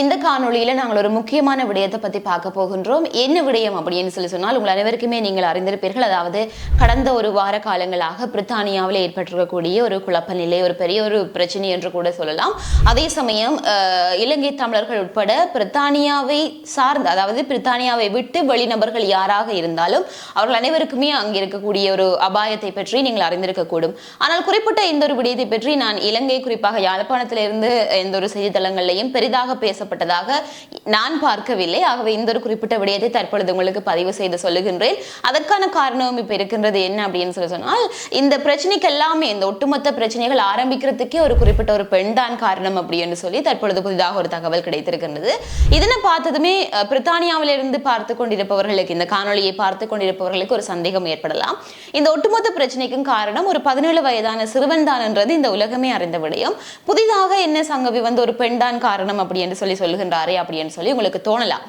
இந்த காணொளியில நாங்கள் ஒரு முக்கியமான விடயத்தை பத்தி பார்க்க போகின்றோம். என்ன விடயம் அப்படின்னு சொல்லி சொன்னால் உங்கள் அனைவருக்குமே நீங்கள் அறிந்திருப்பீர்கள். அதாவது கடந்த ஒரு வார காலங்களாக பிரித்தானியாவில் ஏற்பட்டிருக்கக்கூடிய ஒரு குழப்ப நிலை ஒரு பெரிய ஒரு பிரச்சனை என்று கூட சொல்லலாம். அதே சமயம் இலங்கை தமிழர்கள் உட்பட பிரித்தானியாவை சார்ந்த அதாவது பிரித்தானியாவை விட்டு வெளிநபர்கள் யாராக இருந்தாலும் அவர்கள் அனைவருக்குமே அங்கே இருக்கக்கூடிய ஒரு அபாயத்தை பற்றி நீங்கள் அறிந்திருக்கக்கூடும். ஆனால் குறிப்பிட்ட இந்த ஒரு விடயத்தை பற்றி நான் இலங்கை குறிப்பாக யாழ்ப்பாணத்திலிருந்து எந்த ஒரு செய்தித்தளங்களையும் பெரிதாக பேசப்பட்டதாக நான் பார்க்கவில்லை. ஆகவே இந்த ஒரு குறிப்பிட்ட விடயத்தை தற்பொழுது உங்களுக்கு பதிவு செய்து சொல்லுகின்றேன். அதற்கான காரணம் இப்போ இருக்கின்றது என்ன அப்படின்னு சொல்லி சொன்னால் இந்த பிரச்சனைக்கு எல்லாமே இந்த ஒட்டுமொத்த பிரச்சனைகள் ஆரம்பிக்கிறதுக்கே ஒரு குறிப்பிட்ட ஒரு பெண் தான் காரணம் அப்படின்னு சொல்லி தற்பொழுது புதிதாக ஒரு தகவல் கிடைத்திருக்கின்றது. இதனை பார்த்ததுமே பிரித்தானியாவிலிருந்து பார்த்து கொண்டிருப்பவர்களுக்கு இந்த காணொலியை பார்த்து கொண்டிருப்பவர்களுக்கு ஒரு சந்தேகம் ஏற்படலாம். இந்த ஒட்டுமொத்த பிரச்சனைக்கும் காரணம் ஒரு பதினேழு வயதான சிறுவன் தான் என்றது இந்த உலகமே அறிந்த விடயம். புதிதாக என்ன சங்கவி வந்து ஒரு பெண் தான் காரணம் அப்படி என்று சொல்லி சொல்லுகின்றாரே அப்படின்னு சொல்லி உங்களுக்கு தோணலாம்.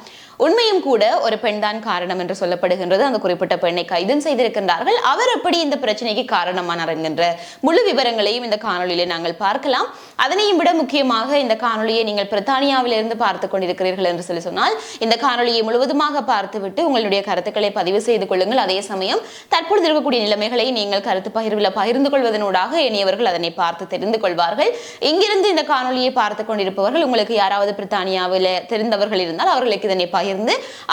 உண்மையும் கூட ஒரு பெண் தான் காரணம் என்று சொல்லப்படுகின்றது. அந்த குறிப்பிட்ட பெண்ணை கைதும் செய்திருக்கின்றார்கள். அவர் எப்படி இந்த பிரச்சனைக்கு காரணமானார் என்கின்ற முழு விவரங்களையும் இந்த காணொலியில நாங்கள் பார்க்கலாம். அதனையும் விட முக்கியமாக இந்த காணொலியை நீங்கள் பிரித்தானியாவிலிருந்து பார்த்து கொண்டிருக்கிறீர்கள் என்று சொல்லி சொன்னால் இந்த காணொலியை முழுவதுமாக பார்த்துவிட்டு உங்களுடைய கருத்துக்களை பதிவு செய்து கொள்ளுங்கள். அதே சமயம் தற்பொழுது இருக்கக்கூடிய நிலைமைகளை நீங்கள் கருத்து பகிர்வில் பகிர்ந்து கொள்வதனூடாக இனியவர்கள் அதனை பார்த்து தெரிந்து கொள்வார்கள். இங்கிருந்து இந்த காணொலியை பார்த்து கொண்டிருப்பவர்கள் உங்களுக்கு யாராவது பிரித்தானியாவில் தெரிந்தவர்கள் இருந்தால் அவர்களுக்கு இதனை பகிர்ந்து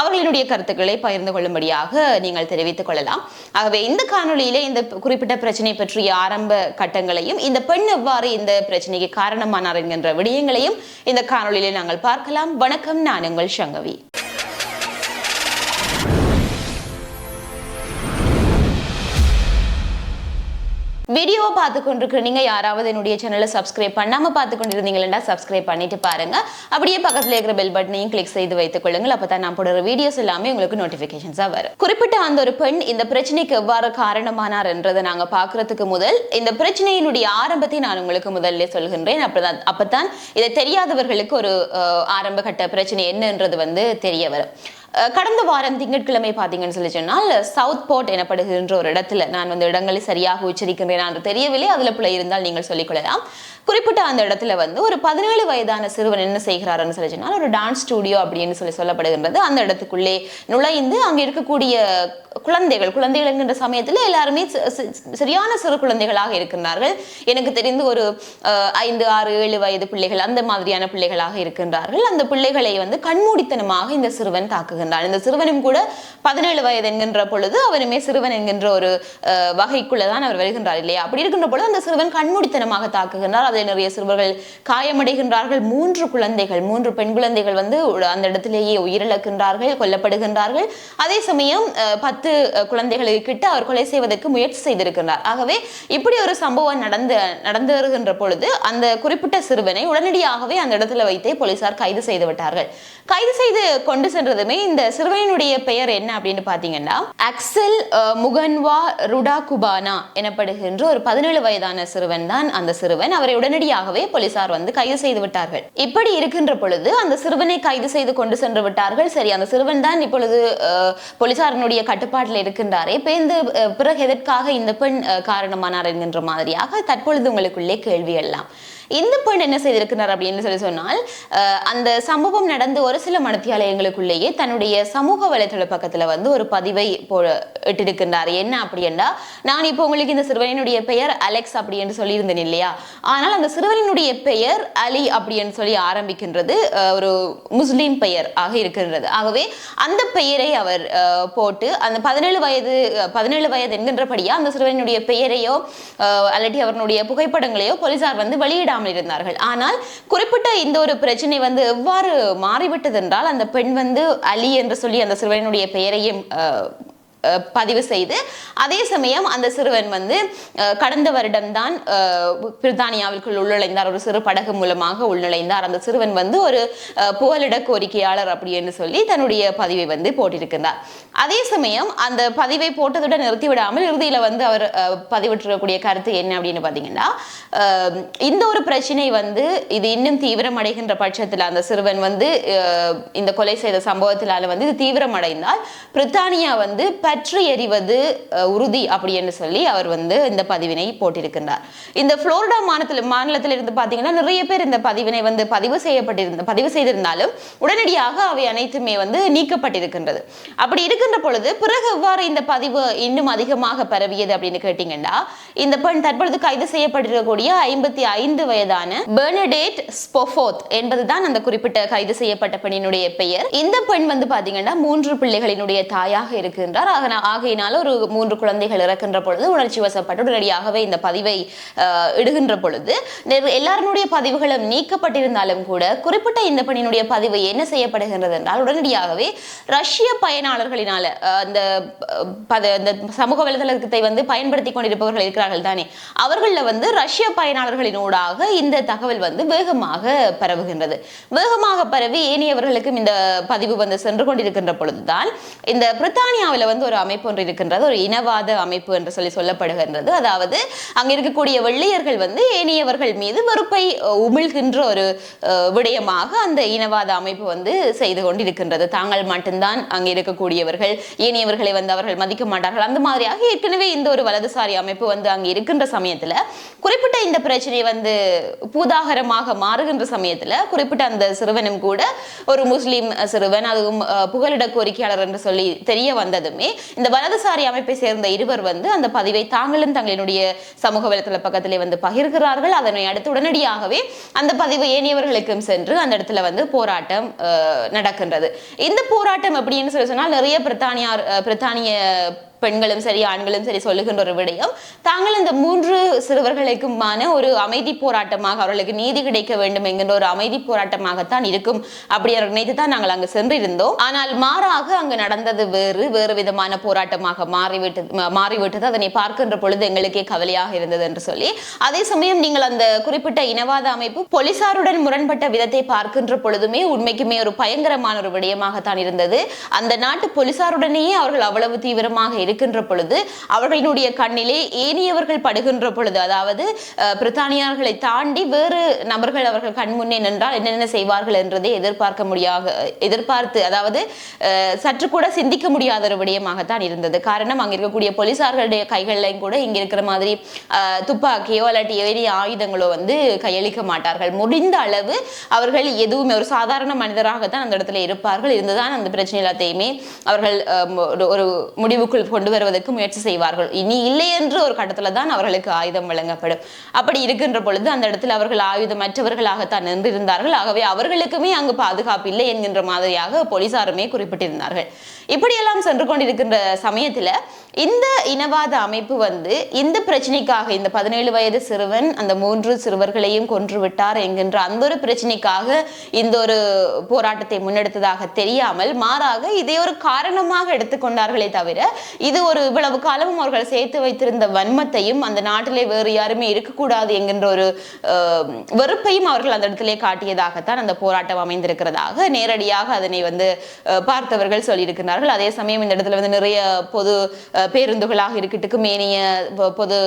அவர்களினுடைய கருத்துக்களை பகிர்ந்து கொள்ளும்படியாக நீங்கள் தெரிவித்துக் கொள்ளலாம். ஆகவே இந்த காணொளியிலே இந்த குறிப்பிட்ட பிரச்சனை பற்றிய ஆரம்ப கட்டங்களையும் இந்த பெண் எவ்வாறு இந்த பிரச்சனைக்கு காரணமானார் என்கின்ற விடயங்களையும் இந்த காணொலியிலே நாங்கள் பார்க்கலாம். வணக்கம் நான் உங்கள் சங்கவி. வீடியோவை பார்த்து கொண்டிருக்கிற நீங்கள் யாராவது என்னுடைய சேனலை சப்ஸ்கிரைப் பண்ணாமல் பார்த்து கொண்டிருந்தீங்கன்னா சப்ஸ்கிரைப் பண்ணிட்டு பாருங்க. அப்படியே பக்கத்தில் இருக்கிற பெல் பட்டனையும் கிளிக் செய்து வைத்துக் கொள்ளுங்கள். அப்பதான் நான் போடுற வீடியோஸ் எல்லாமே உங்களுக்கு நோட்டிஃபிகேஷன்ஸாக வரும். குறிப்பிட்ட அந்த ஒரு பெண் இந்த பிரச்சனைக்கு எவ்வாறு காரணமானார் என்றதை நாங்கள் பார்க்கறதுக்கு முதல் இந்த பிரச்சனையினுடைய ஆரம்பத்தை நான் உங்களுக்கு முதல்ல சொல்கின்றேன். அப்பதான் அப்பதான் இதை தெரியாதவர்களுக்கு ஒரு ஆரம்ப கட்ட பிரச்சனை என்னன்றது வந்து தெரிய வரும். கடந்த வாரம் திங்கட்கிழமை பார்த்தீங்கன்னு சொல்லி சொன்னால் சவுத் போர்ட் எனப்படுகின்ற ஒரு இடத்துல நான் வந்து இடங்களை சரியாக உச்சரிக்கின்றேன் என்று தெரியவில்லை. அதில் பிள்ளை இருந்தால் நீங்கள் சொல்லிக்கொள்ளலாம் குறிப்பிட்ட அந்த இடத்துல வந்து ஒரு பதினேழு வயதான சிறுவன் என்ன செய்கிறாருன்னு சொல்லி சொன்னால் ஒரு டான்ஸ் ஸ்டூடியோ அப்படின்னு சொல்லி சொல்லப்படுகின்றது. அந்த இடத்துக்குள்ளே நுழைந்து அங்கே இருக்கக்கூடிய குழந்தைகள் குழந்தைகள் என்கின்ற சமயத்தில் எல்லாருமே சரியான சிறு குழந்தைகளாக இருக்கின்றார்கள். எனக்கு தெரிந்து ஒரு ஐந்து ஆறு ஏழு வயது பிள்ளைகள் அந்த மாதிரியான பிள்ளைகளாக இருக்கின்றார்கள். அந்த பிள்ளைகளை வந்து கண்மூடித்தனமாக இந்த சிறுவன் வருகின்றான் இந்த சிறுவனும் கூட பதினேழு வயது என்கின்ற பொழுது அவருமே சிறுவன் என்கின்ற ஒரு வகைக்குள்ளதான் வகைக்குள்ள தான் அவர் வருகின்றார் இல்லையா? அப்படி இருக்கின்ற பொழுது அந்த சிறுவன் கண்மூடித்தனமாக தாக்குகின்றார். அதில் நிறைய சிறுவர்கள் காயமடைகின்றார்கள். மூன்று குழந்தைகள் மூன்று பெண் குழந்தைகள் வந்து அந்த இடத்திலேயே உயிரிழக்கின்றார்கள் கொல்லப்படுகின்றார்கள். அதே சமயம் பத்து குழந்தைகளை கிட்ட அவர் கொலை செய்வதற்கு முயற்சி செய்திருக்கின்றார். ஆகவே இப்படி ஒரு சம்பவம் நடந்து நடந்து வருகின்ற பொழுது அந்த குறிப்பிட்ட சிறுவனை உடனடியாகவே அந்த இடத்துல வைத்தே போலீசார் கைது செய்து விட்டார்கள். கைது செய்து கொண்டு சென்றதுமே இந்த சிறுவனுடைய பெயர் என்ன அப்படின்னு பாத்தீங்கன்னா அக்சல் முகன்வா ருடா குபானா எனப்படுகின்ற ஒரு பதினேழு வயதான சிறுவன் தான் அந்த சிறுவன். அவரை உடனடியாகவே போலீசார் வந்து கைது செய்து விட்டார்கள். இப்படி இருக்கின்ற பொழுது அந்த சிறுவனை கைது செய்து கொண்டு சென்று விட்டார்கள். சரி அந்த சிறுவன் தான் இப்பொழுது போலீசாரனுடைய கட்டுப்பாட்டில் இருக்கின்றாரே. இப்ப இந்த பிறகு எதற்காக இந்த பெண் காரணமானார் என்கின்ற மாதிரியாக தற்பொழுது உங்களுக்குள்ளே கேள்வி எல்லாம். இந்த பெண் என்ன செய்திருக்கிறார் அப்படின்னு சொல்லி சொன்னால் அந்த சம்பவம் நடந்து ஒரு சில மனத்தியாலயங்களுக்குள்ளேயே தன்னுடைய சமூக வலைதள பக்கத்துல வந்து ஒரு பதிவை போ இட்டிருக்கின்றார். என்ன அப்படின்னா நான் இப்போ உங்களுக்கு இந்த சிறுவனினுடைய பெயர் அலெக்ஸ் அப்படி என்று சொல்லியிருந்தேன் இல்லையா? ஆனால் அந்த சிறுவனினுடைய பெயர் அலி அப்படின்னு சொல்லி ஆரம்பிக்கின்றது ஒரு முஸ்லீம் பெயர் ஆக இருக்கின்றது. ஆகவே அந்த பெயரை அவர் போட்டு அந்த பதினேழு வயது பதினேழு வயது என்கின்றபடியா அந்த சிறுவனுடைய பெயரையோ அல்லடி அல்லாட்டி அவருடைய புகைப்படங்களையோ போலீசார் வந்து வெளியிடாமல் இருந்தார்கள். ஆனால் குறிப்பிட்ட இந்த ஒரு பிரச்சனை வந்து எவ்வாறு மாறிவிட்டது என்றால் அந்த பெண் வந்து அலி என்று சொல்லி அந்த சிறுவனுடைய பெயரையும் அஹ், பதிவு செய்து அதே சமயம் அந்த சிறுவன் வந்து கடந்த வருடம்தான் பிரித்தானியாவிற்குள் உள்நுழைந்தார். ஒரு சிறு படகு மூலமாக உள்நுழைந்தார். அந்த சிறுவன் வந்து ஒரு புகலிட கோரிக்கையாளர் அப்படின்னு சொல்லி தன்னுடைய பதிவை வந்து போட்டிருக்கிறார் அதே சமயம் அந்த பதிவை போட்டதுடன் நிறுத்தி விடாமல் இறுதியில வந்து அவர் பதிவிட்டிருக்கக்கூடிய கருத்து என்ன அப்படின்னு பார்த்தீங்கன்னா இந்த ஒரு பிரச்சனை வந்து இது இன்னும் தீவிரமடைகின்ற பட்சத்தில் அந்த சிறுவன் வந்து இந்த கொலை செய்த சம்பவத்தினால வந்து இது தீவிரமடைந்தால் பிரித்தானியா வந்து பல கற்று எறிவது உறுதி அப்படின்னு சொல்லி அவர் வந்து இந்த பதிவினை போட்டிருக்கின்றார். இந்த புளோரிடா மாநிலத்தில் மாநிலத்தில் இருந்து பார்த்தீங்கன்னா நிறைய பேர் இந்த பதிவினை வந்து பதிவு செய்யப்பட்டிருந்த பதிவு செய்திருந்தாலும் உடனடியாக அவை அனைத்துமே வந்து நீக்கப்பட்டிருக்கின்றது. அப்படி இருக்கின்ற பொழுது பிறகு எவ்வாறு இந்த பதிவு இன்னும் அதிகமாக பரவியது அப்படின்னு கேட்டீங்கன்னா இந்த பெண் தற்பொழுது கைது செய்யப்பட்டிருக்கக்கூடிய ஐம்பத்தி ஐந்து வயதான பெர்னடேட் ஸ்பொஃபோத் என்பதுதான் அந்த குறிப்பிட்ட கைது செய்யப்பட்ட பெண்ணினுடைய பெயர். இந்த பெண் வந்து பாத்தீங்கன்னா மூன்று பிள்ளைகளினுடைய தாயாக இருக்கின்றார். ஆக- ஆகையினால ஒரு மூன்று குழந்தைகள் இறக்கின்ற பொழுது உணர்ச்சி வசப்பட்டு உடனடியாகவே இந்த பதிவை இடுகின்ற பொழுது எல்லாருடைய பதிவுகளும் நீக்கப்பட்டிருந்தாலும் கூட குறிப்பிட்ட இந்த பணியினுடைய பதிவு என்ன செய்யப்படுகின்றது என்றால் உடனடியாகவே ரஷ்ய பயனாளர்களினால அந்த அந்த சமூக வலைதளத்தை வந்து பயன்படுத்தி கொண்டிருப்பவர்கள் இருக்கிறார்கள் தானே அவர்களில் வந்து ரஷ்ய பயனாளர்களினூடாக இந்த தகவல் வந்து வேகமாக பரவுகின்றது. வேகமாக பரவி ஏனையவர்களுக்கும் இந்த பதிவு வந்து சென்று கொண்டிருக்கின்ற பொழுதுதான் இந்த பிரித்தானியாவில் வந்து ஒரு அமைப்பு ஒன்று இருக்கின்றது ஒரு இனவாத அமைப்பு என்று சொல்லி சொல்லப்படுகின்றது. அதாவது அங்கே இருக்கக்கூடிய வெள்ளையர்கள் வந்து ஏனையவர்கள் மீது வெறுப்பை உமிழ்கின்ற ஒரு விடயமாக அந்த இனவாத அமைப்பு வந்து செய்து கொண்டிருக்கின்றது. தாங்கள் மட்டும்தான் அங்கே இருக்கக்கூடியவர்கள் ஏனையவர்களை வந்து அவர்கள் மதிக்க மாட்டார்கள். அந்த மாதிரியாக ஏற்கனவே இந்த ஒரு வலதுசாரி அமைப்பு வந்து அங்கே இருக்கின்ற சமயத்துல குறிப்பிட்ட இந்த பிரச்சனை வந்து பூதாகரமாக மாறுகின்ற சமயத்துல குறிப்பிட்ட அந்த சிறுவனும் கூட ஒரு முஸ்லீம் சிறுவன் அதுவும் புகலிட கோரிக்கையாளர் என்று சொல்லி தெரிய வந்ததுமே இந்த வலதுசாரி அமைப்பை சேர்ந்த இருவர் வந்து அந்த பதிவை தாங்களும் தங்களினுடைய சமூக வலைதள பக்கத்திலே வந்து பகிர்கிறார்கள். அதனை அடுத்து உடனடியாகவே அந்த பதிவு ஏனியவர்களுக்கும் சென்று அந்த இடத்துல வந்து போராட்டம் அஹ், நடக்கின்றது. இந்த போராட்டம் அப்படின்னு சொல்லி சொன்னால் நிறைய பிரித்தானியார் அஹ், பிரித்தானிய பெண்களும் சரி ஆண்களும் சரி சொல்லுகின்ற ஒரு விடயம். தாங்கள் இந்த மூன்று சிறுவர்களுக்குமான ஒரு அமைதி போராட்டமாக அவர்களுக்கு நீதி கிடைக்க வேண்டும் என்கின்ற ஒரு அமைதி போராட்டமாகத்தான் இருக்கும் அப்படி நினைத்து தான் நாங்கள் அங்கு சென்றிருந்தோம். ஆனால் மாறாக அங்கு நடந்தது வேறு வேறு விதமான போராட்டமாக மாறிவிட்டது மாறிவிட்டது. அதனை பார்க்கின்ற பொழுது எங்களுக்கே கவலையாக இருந்தது என்று சொல்லி. அதே சமயம் நீங்கள் அந்த குறிப்பிட்ட இனவாத அமைப்பு போலீசாருடன் முரண்பட்ட விதத்தை பார்க்கின்ற பொழுதுமே உண்மைக்குமே ஒரு பயங்கரமான ஒரு விடயமாகத்தான் இருந்தது. அந்த நாட்டு போலீசாருடனேயே அவர்கள் அவ்வளவு தீவிரமாக இருக்கின்ற பொழுது அவர்களினுடைய கண்ணிலே ஏனியவர்கள் படுகின்ற பொழுது அதாவது பிரித்தானியர்களை தாண்டி வேறு நபர்கள் அவர்கள் கண் முன்னே நின்றால் என்னென்ன செய்வார்கள் என்றதை எதிர்பார்க்க முடியாத எதிர்பார்த்து அதாவது சற்று கூட சிந்திக்க முடியாத ஒரு விடயமாகத்தான் இருந்தது. காரணம் அங்க இருக்கக்கூடிய போலீசார்களுடைய கைகள்லையும் கூட இங்க இருக்கிற மாதிரி துப்பாக்கியோ இல்லாட்டி ஏறிய ஆயுதங்களோ வந்து கையளிக்க மாட்டார்கள். முடிந்த அளவு அவர்கள் எதுவுமே ஒரு சாதாரண மனிதராகத்தான் அந்த இடத்துல இருப்பார்கள். இருந்துதான் அந்த பிரச்சனை எல்லாத்தையுமே அவர்கள் ஒரு- ஒரு முடிவுக்குள் கொண்டு வருவதற்கு முயற்சி செய்வார்கள். இனி இல்லை என்று ஒரு கட்டத்துல தான் அவர்களுக்கு ஆயுதம் வழங்கப்படும். அப்படி இருக்கின்ற பொழுது அந்த இடத்துல அவர்கள் ஆயுதமற்றவர்களாகத்தான் நின்றிருந்தார்கள். ஆகவே அவர்களுக்குமே அங்கு பாதுகாப்பு இல்லை என்கின்ற மாதிரியாக போலீசாருமே குறிப்பிட்டிருந்தார்கள். இப்படியெல்லாம் சென்று கொண்டிருக்கின்ற சமயத்துல இந்த இனவாத அமைப்பு வந்து இந்த பிரச்சனைக்காக இந்த பதினேழு வயது சிறுவன் அந்த மூன்று சிறுவர்களையும் கொன்று விட்டார் என்கின்ற அந்த ஒரு பிரச்சனைக்காக இந்த ஒரு போராட்டத்தை முன்னெடுத்ததாக தெரியாமல் மாறாக இதை ஒரு காரணமாக எடுத்துக்கொண்டார்களே தவிர இது ஒரு இவ்வளவு காலமும் அவர்கள் சேர்த்து வைத்திருந்த வன்மத்தையும் அந்த நாட்டிலே வேறு யாருமே இருக்கக்கூடாது என்கின்ற ஒரு வெறுப்பையும் அவர்கள் அந்த இடத்திலே காட்டியதாகத்தான் அந்த போராட்டம் அமைந்திருக்கிறதாக நேரடியாக அதனை வந்து பார்த்தவர்கள் சொல்லியிருக்கிறார்கள். அதே சமயம் இந்த இடத்துல வந்து நிறைய பொது பேருந்துகளாக இருக்கட்டுக்கும் ஏனைய பொது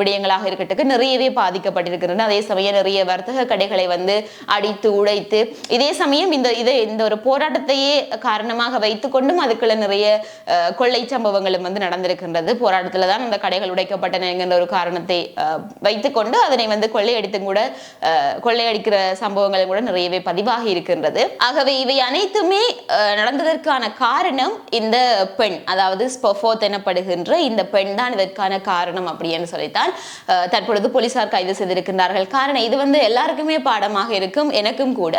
விடயங்களாக இருக்கட்டுக்கு நிறையவே பாதிக்கப்பட்டிருக்கின்றன. அதே சமயம் நிறைய வர்த்தக கடைகளை வந்து அடித்து உடைத்து இதே சமயம் இந்த இதை இந்த ஒரு போராட்டத்தையே காரணமாக வைத்துக்கொண்டும் அதுக்குள்ள நிறைய கொள்ளை சம்பவங்களும் போராட்டம் வந்து நடந்திருக்கின்றது. போராட்டத்துல தான் அந்த கடைகள் உடைக்கப்பட்டன என்கின்ற ஒரு காரணத்தை வைத்துக்கொண்டு அதனை வந்து கொள்ளையடித்தும் கூட கொள்ளையடிக்கிற சம்பவங்களும் கூட நிறையவே பதிவாகி இருக்கின்றது. ஆகவே இவை அனைத்துமே நடந்ததற்கான காரணம் இந்த பெண் அதாவது ஸ்பொஃபோத் எனப்படுகின்ற இந்த பெண் தான் இதற்கான காரணம் அப்படின்னு சொல்லித்தான் தற்பொழுது போலீசார் கைது செய்திருக்கின்றார்கள். காரணம் இது வந்து எல்லாருக்குமே பாடமாக இருக்கும் எனக்கும் கூட.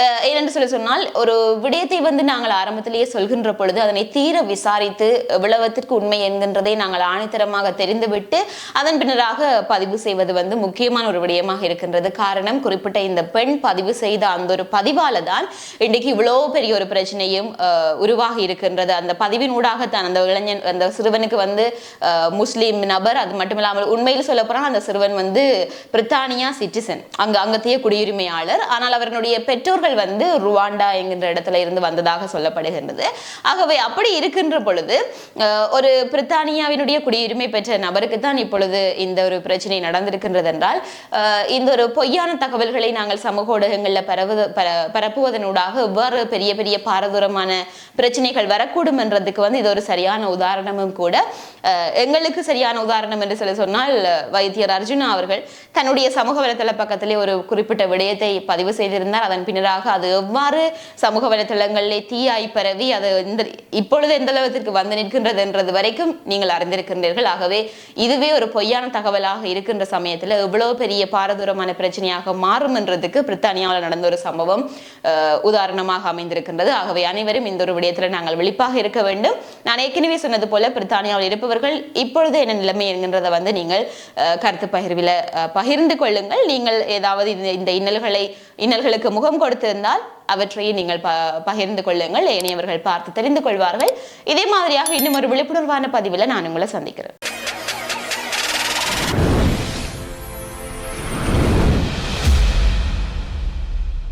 அஹ், ஏனென்று சொல்லி சொன்னால் ஒரு விடயத்தை வந்து நாங்கள் ஆரம்பத்திலேயே சொல்கின்ற பொழுது அதனை தீர விசாரித்து விளவத்திற்கு உண்மை என்கின்றதை நாங்கள் ஆணித்தரமாக தெரிந்துவிட்டு அதன் பின்னராக பதிவு செய்வது வந்து முக்கியமான ஒரு விடயமாக இருக்கின்றது. காரணம் குறிப்பிட்ட இந்த பெண் பதிவு செய்த அந்த ஒரு பதிவால தான் இன்றைக்கு இவ்வளோ பெரிய ஒரு பிரச்சனையும் உருவாகி இருக்கின்றது. அந்த பதிவின் ஊடாகத்தான் அந்த இளைஞன் அந்த சிறுவனுக்கு வந்து முஸ்லீம் நபர் அது மட்டும் இல்லாமல் உண்மையில் சொல்ல போனால் அந்த சிறுவன் வந்து பிரித்தானியா சிட்டிசன் அங்கு அங்கத்திய குடியுரிமையாளர். ஆனால் அவர்களுடைய பெற்றோர்கள் வந்து ருவாண்டா என்கின்ற இடத்துல இருந்து வந்ததாக சொல்லப்படுகின்றது. ஆகவே அப்படி இருக்கின்ற பொழுது ஒரு பிரித்தானியாவினுடைய குடியுரிமை பெற்ற நபருக்கு தான் இப்பொழுது இந்த ஒரு பிரச்சனை நடந்திருக்கின்றது என்றால் இந்த ஒரு பொய்யான தகவல்களை நாங்கள் சமூக ஊடகங்களில் பரவுத பர- பரப்புவதனூடாக எவ்வாறு பெரிய பெரிய பாரதூரமான பிரச்சனைகள் வரக்கூடும் என்றதுக்கு வந்து இது ஒரு சரியான உதாரணமும் கூட. எங்களுக்கு சரியான உதாரணம் என்று சொல்லி சொன்னால் வைத்தியர் அர்ஜுனா அவர்கள் தன்னுடைய சமூக வலைத்தள பக்கத்திலே ஒரு குறிப்பிட்ட விடயத்தை பதிவு செய்திருந்தார். அதன் பின்னராக அது எவ்வாறு சமூக வலைத்தளங்களிலே தீயாய் பரவி அது இந்த இப்பொழுது எந்த அளவுக்கு வந்து நிற்கின்றது என்றது வரைக்கும் நீங்கள் அறிந்திருக்கின்றீர்கள். ஆகவே இதுவே ஒரு பொய்யான தகவலாக இருக்கின்ற சமயத்தில் எவ்வளவு பெரிய பாரதூரமான பிரச்சனையாக மாறும் என்றதுக்கு பிரித்தானியாவில் நடந்த ஒரு சம்பவம் உதாரணமாக அமைந்திருக்கின்றது. ஆகவே அனைவரும் இந்த ஒரு விடயத்தில் நாங்கள் விழிப்பாக இருக்க வேண்டும். நான் ஏற்கனவே சொன்னது போல பிரித்தானியாவில் இருப்பவர்கள் இப்பொழுது என்ன நிலைமை என்கின்றதை வந்து நீங்கள் கருத்து பகிர்வில் பகிர்ந்து கொள்ளுங்கள். நீங்கள் ஏதாவது இந்த இந்த இன்னல்களை இன்னல்களுக்கு முகம் கொடுத்திருந்தால் அவற்றையே நீங்கள் ப பகிர்ந்து கொள்ளுங்கள். ஏனையவர்கள் பார்த்து தெரிந்து கொள்வார்கள். இதே மாதிரியாக இன்னும் ஒரு விழிப்புணர்வான பதிவில் நான் உங்களை சந்திக்கிறேன்.